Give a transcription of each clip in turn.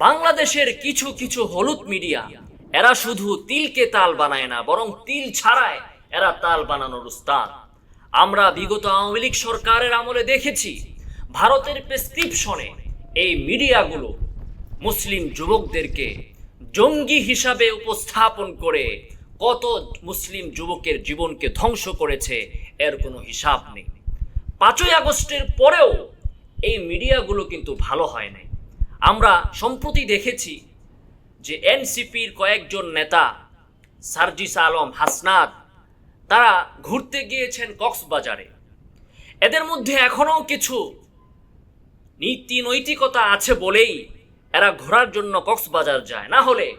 বাংলাদেশের কিছু কিছু হলুদ মিডিয়া, এরা শুধু তিলকে তাল বানায় না, বরং তিল ছাড়ায় এরা তাল বানানোর উস্তাদ। আমরা বিগত আওয়ামী লীগ সরকারের আমলে দেখেছি, ভারতের প্রেসক্রিপশনে এই মিডিয়াগুলো মুসলিম যুবকদেরকে জঙ্গি হিসাবে উপস্থাপন করে কত মুসলিম যুবকের জীবনকে ধ্বংস করেছে, এর কোনো হিসাব নেই। পাঁচই আগস্টের পরেও এই মিডিয়াগুলো কিন্তু ভালো হয় নাই। আমরা সম্প্রতি দেখেছি যে এনসিপির কয়েকজন নেতা, সার্জিস আলম, হাসনাত, তারা ঘুরতে গিয়েছেন কক্সবাজারে। এদের মধ্যে এখনও কিছু নীতি নৈতিকতা আছে বলেই এরা ঘোরার জন্য কক্সবাজার যায়। না হলে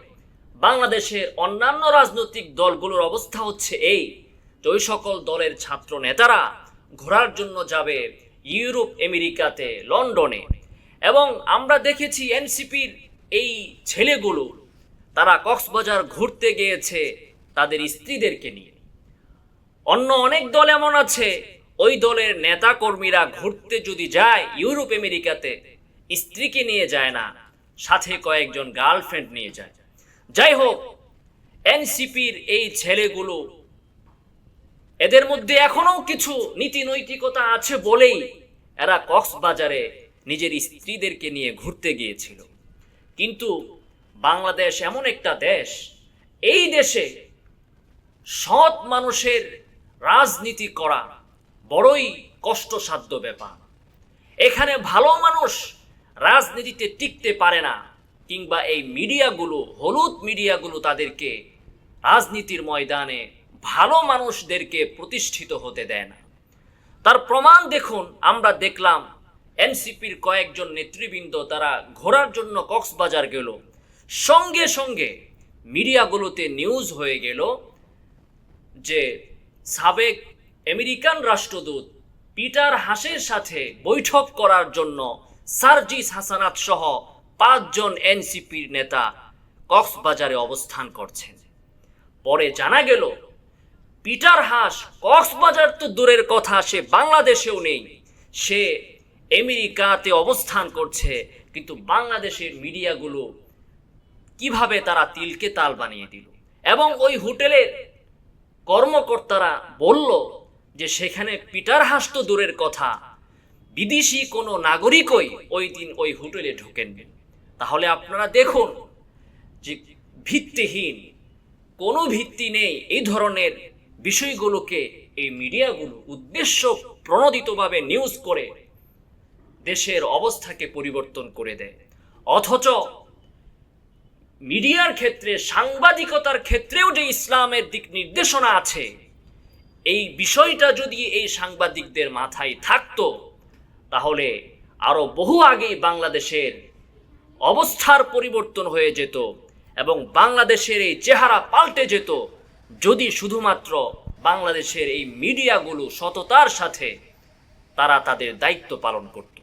বাংলাদেশের অন্যান্য রাজনৈতিক দলগুলোর অবস্থা হচ্ছে এই যে ওই সকল দলের ছাত্র নেতারা ঘোরার জন্য যাবে ইউরোপ, আমেরিকাতে, লন্ডনে। এবং আমরা দেখেছি এনসিপির এই ছেলেগুলো, তারা কক্সবাজার ঘুরতে গিয়েছে তাদের স্ত্রীদেরকে নিয়ে। অন্য অনেক দল এমন আছে, ওই দলের নেতা কর্মীরা ঘুরতে যদি যায় ইউরোপ, আমেরিকাতে, স্ত্রীকে নিয়ে যায় না, সাথে কয়েকজন গার্লফ্রেন্ড নিয়ে যায়। যাই হোক, এনসিপির এই ছেলেগুলো, এদের মধ্যে এখনও কিছু নীতি নৈতিকতা আছে বলেই এরা কক্সবাজারে নিজের স্ত্রীদেরকে নিয়ে ঘুরতে গিয়েছিল। কিন্তু বাংলাদেশ এমন একটা দেশ, এই দেশে সৎ মানুষের রাজনীতি করা বড়ই কষ্টসাধ্য ব্যাপার। এখানে ভালো মানুষ রাজনীতিতে টিকতে পারে না, কিংবা এই মিডিয়াগুলো, হলুদ মিডিয়াগুলো তাদেরকে রাজনীতির ময়দানে ভালো মানুষদেরকে প্রতিষ্ঠিত হতে দেয় না। তার প্রমাণ দেখুন, আমরা দেখলাম এনসিপির কয়েকজন নেতৃবৃন্দ তারা ঘোরার জন্য কক্সবাজার গেল। সঙ্গে সঙ্গে মিডিয়াগুলোতে নিউজ হয়ে গেল যে সাবেক আমেরিকান রাষ্ট্রদূত পিটার হাসের সাথে বৈঠক করার জন্য সার্জিস হাসানাত সহ পাঁচজন এনসিপির নেতা কক্সবাজারে অবস্থান করছেন। পরে জানা গেল, পিটার হাস কক্সবাজার তো দূরের কথা, সে বাংলাদেশেও নেই। সে আমেরিকাতে অবস্থান করছে, কিন্তু বাংলাদেশের মিডিয়াগুলো কীভাবে তারা তিলকে তাল বানিয়ে দিল? এবং ওই হোটেলের কর্মকর্তারা বলল যে সেখানে পিটার হাস তো দূরের কথা, বিদেশি কোনো নাগরিকই ওই দিন ওই হোটেলে ঢোকেননি। তাহলে আপনারা দেখুন যে ভিত্তিহীন, কোনো ভিত্তি নেই এই ধরনের বিষয়গুলোকে এই মিডিয়াগুলো উদ্দেশ্য প্রণোদিতভাবে নিউজ করে দেশের অবস্থাকে পরিবর্তন করে দেয়। অথচ মিডিয়ার ক্ষেত্রে, সাংবাদিকতার ক্ষেত্রেও যে ইসলামের দিক নির্দেশনা আছে, এই বিষয়টা যদি এই সাংবাদিকদের মাথায় থাকতো, তাহলে আরও বহু আগেই বাংলাদেশের অবস্থার পরিবর্তন হয়ে যেত এবং বাংলাদেশের এই চেহারা পাল্টে যেত। যদি শুধুমাত্র বাংলাদেশের এই মিডিয়াগুলো সততার সাথে তারা তাদের দায়িত্ব পালন করত।